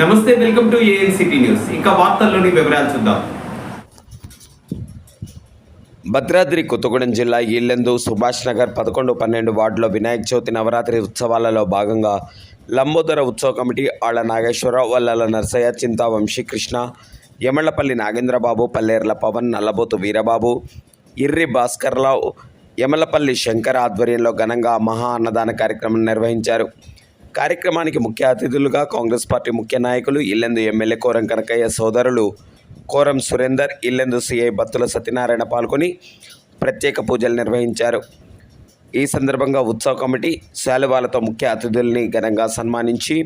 నమస్తే welcome to ANCT news. ఇంకా వార్తల్లోని వివరాలు చూద్దాం. భద్రాద్రి కొత్తగూడెం జిల్లా ఈళ్ళెందు సుభాష్ నగర్ పదకొండు పన్నెండు వార్డులో వినాయక చవితి నవరాత్రి ఉత్సవాలలో భాగంగా లంబోదర ఉత్సవ కమిటీ ఆళ్ళ నాగేశ్వరరావు వల్లల నర్సయ్య చింతా వంశీకృష్ణ యమళ్ళపల్లి నాగేంద్రబాబు పల్లేర్ల పవన్ నల్లబోతు వీరబాబు ఇర్రి భాస్కర్రావు యమలపల్లి శంకర్ ఆధ్వర్యంలో ఘనంగా మహా అన్నదాన కార్యక్రమం నిర్వహించారు. కార్యక్రమానికి ముఖ్య అతిథులుగా కాంగ్రెస్ పార్టీ ముఖ్య నాయకులు ఇల్లెందు ఎమ్మెల్యే కోరం కనకయ్య సోదరులు కోరం సురేందర్ ఇల్లెందు సిఐ బత్తుల సత్యనారాయణ పాల్గొని ప్రత్యేక పూజలు నిర్వహించారు. ఈ సందర్భంగా ఉత్సవ కమిటీ శాలువాలతో ముఖ్య అతిథుల్ని ఘనంగా సన్మానించి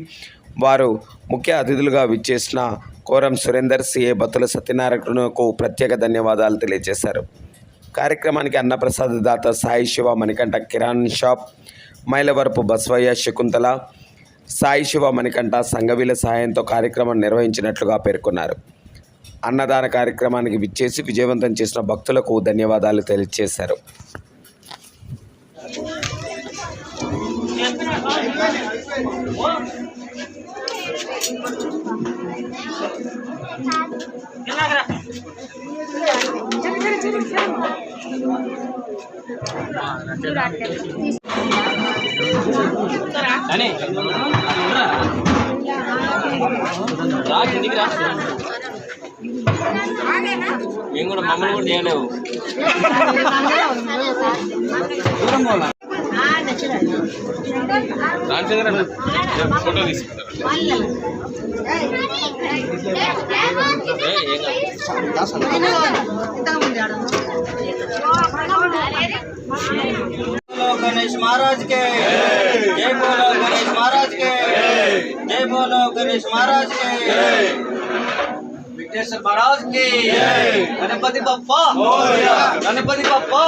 వారు ముఖ్య అతిథులుగా విచ్చేసిన కోరం సురేందర్ సిఏ బతుల సత్యనారాయణకు ప్రత్యేక ధన్యవాదాలు తెలియజేశారు. కార్యక్రమానికి అన్నప్రసాద దాత సాయి శివ మణికంఠ కిరాణ్ షాప్ మైలవరపు బస్వయ్య శకుంతల సాయి శివ మణికంఠ సంఘవీల సహాయంతో కార్యక్రమం నిర్వహించినట్లుగా పేర్కొన్నారు. అన్నదాన కార్యక్రమానికి విచ్చేసి విజయవంతం చేసిన భక్తులకు ధన్యవాదాలు తెలియజేశారు. రా కిందికి రా. మేము కూడా మమ్మల్ని కూడా చేయలేవు రాజశేఖర్ అన్న ఫోటో తీసుకుంటారు ఏం కాదు. बोलो गणेश महाराज के जय बोलो गणेश महाराज के जय बोलो गणेश महाराज के विघ्नेश्वर महाराज की गणपति बप्पा गणपति बप्पा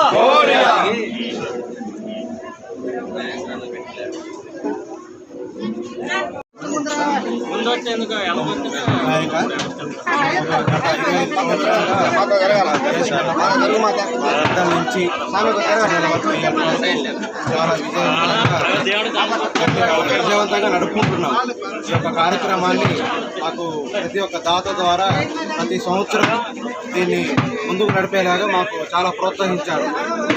నుంచి చాలా విజయవంతంగా విజయవంతంగా నడుపుకుంటున్నాం. ఈ యొక్క కార్యక్రమాన్ని మాకు ప్రతి ఒక్క దాత ద్వారా ప్రతి సంవత్సరం దీన్ని ముందుకు నడిపేలాగా మాకు చాలా ప్రోత్సహించారు.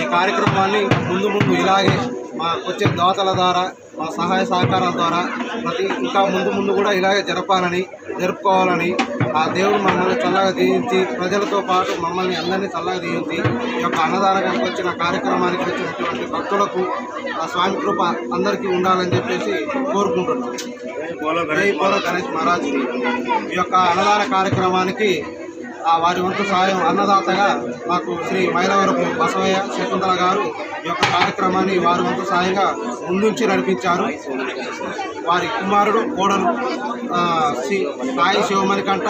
ఈ కార్యక్రమాన్ని ముందు ముందు ఇలాగే మాకు వచ్చే దాతల ద్వారా మా సహాయ సహకారాల ద్వారా ప్రతి ఇంకా ముందు ముందు కూడా ఇలాగే జరపాలని జరుపుకోవాలని ఆ దేవుడు మమ్మల్ని చల్లగా దీవించి ప్రజలతో పాటు మమ్మల్ని అందరినీ చల్లగా దీవించి ఈ యొక్క అన్నదానానికి వచ్చిన కార్యక్రమానికి వచ్చినటువంటి భక్తులకు ఆ స్వామి కృప అందరికీ ఉండాలని చెప్పేసి కోరుకుంటున్నాం. జై గణేష్ మహారాజ్. ఈ యొక్క అన్నదాన కార్యక్రమానికి వారి వంతు సహాయం అన్నదాతగా మాకు శ్రీ మైలవరపు బసవయ్య శకుంతల గారు ఈ యొక్క కార్యక్రమాన్ని వారి వంతు సహాయంగా ముందుంచి నడిపించారు. వారి కుమారుడు కోడలు శ్రీ సాయి శివమణికంట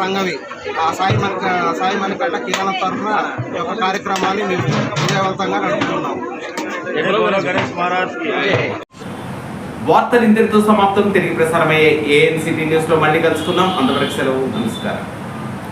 సంగవి ఆ సాయి మణిక సాయి మణికంట కిరణ తరఫున ఈ యొక్క కార్యక్రమాన్ని మేము విజయవంతంగా నడుపుతున్నాము. వార్తలు ఇంతటితో సమాప్తం. తిరిగి ప్రసారమయ్యే ఏఎన్సీటీ న్యూస్లో మళ్ళీ కలుసుకుందాం. అంతవరకు సెలవు నమస్కారం.